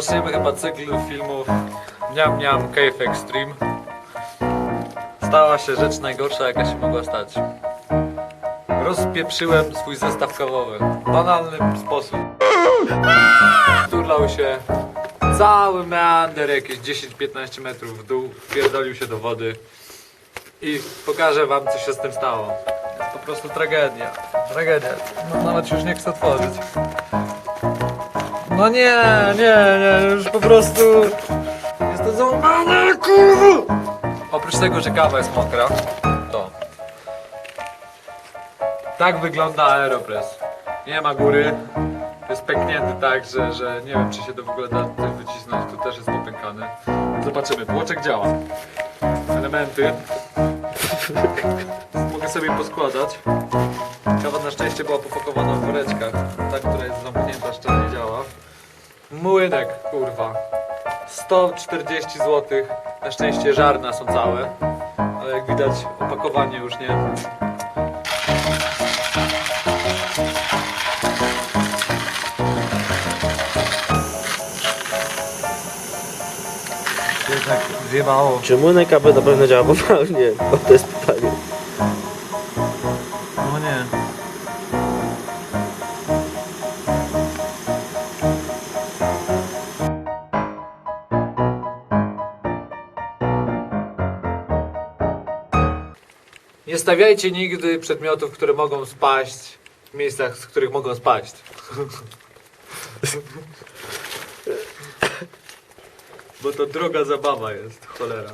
Zaczniemy chyba cykl filmów Miam Miam Cave Extreme. Stała się rzecz najgorsza, jaka się mogła stać. Rozpieprzyłem swój zestaw kawowy. W banalny sposób. Turlał się cały meander, jakieś 10-15 metrów w dół, wpierdolił się do wody i pokażę wam, co się z tym stało. Jest po prostu tragedia. Tragedia. No, nawet już nie chcę otworzyć. No nie, nie, nie, już po prostu jest to załamane, kurwa! Oprócz tego, że kawa jest mokra, to tak wygląda Aeropress. Nie ma góry, jest pęknięty tak, że, że nie wiem, czy się to w ogóle da wycisnąć, tu też jest popękany. Zobaczymy, tłoczek działa. Elementy mogę sobie poskładać. Kawa na szczęście była popakowana w woreczkach. Ta, która jest zamknięta. Młynek, kurwa. 140 zł. Na szczęście żarna są całe. Ale jak widać opakowanie już nie. Jednak zjebało. Czy młynek aby na pewno działa poprawnie? Bo to jest pytanie. Nie stawiajcie nigdy przedmiotów, które mogą spaść w miejscach, z których mogą spaść. Bo to droga zabawa jest, cholera.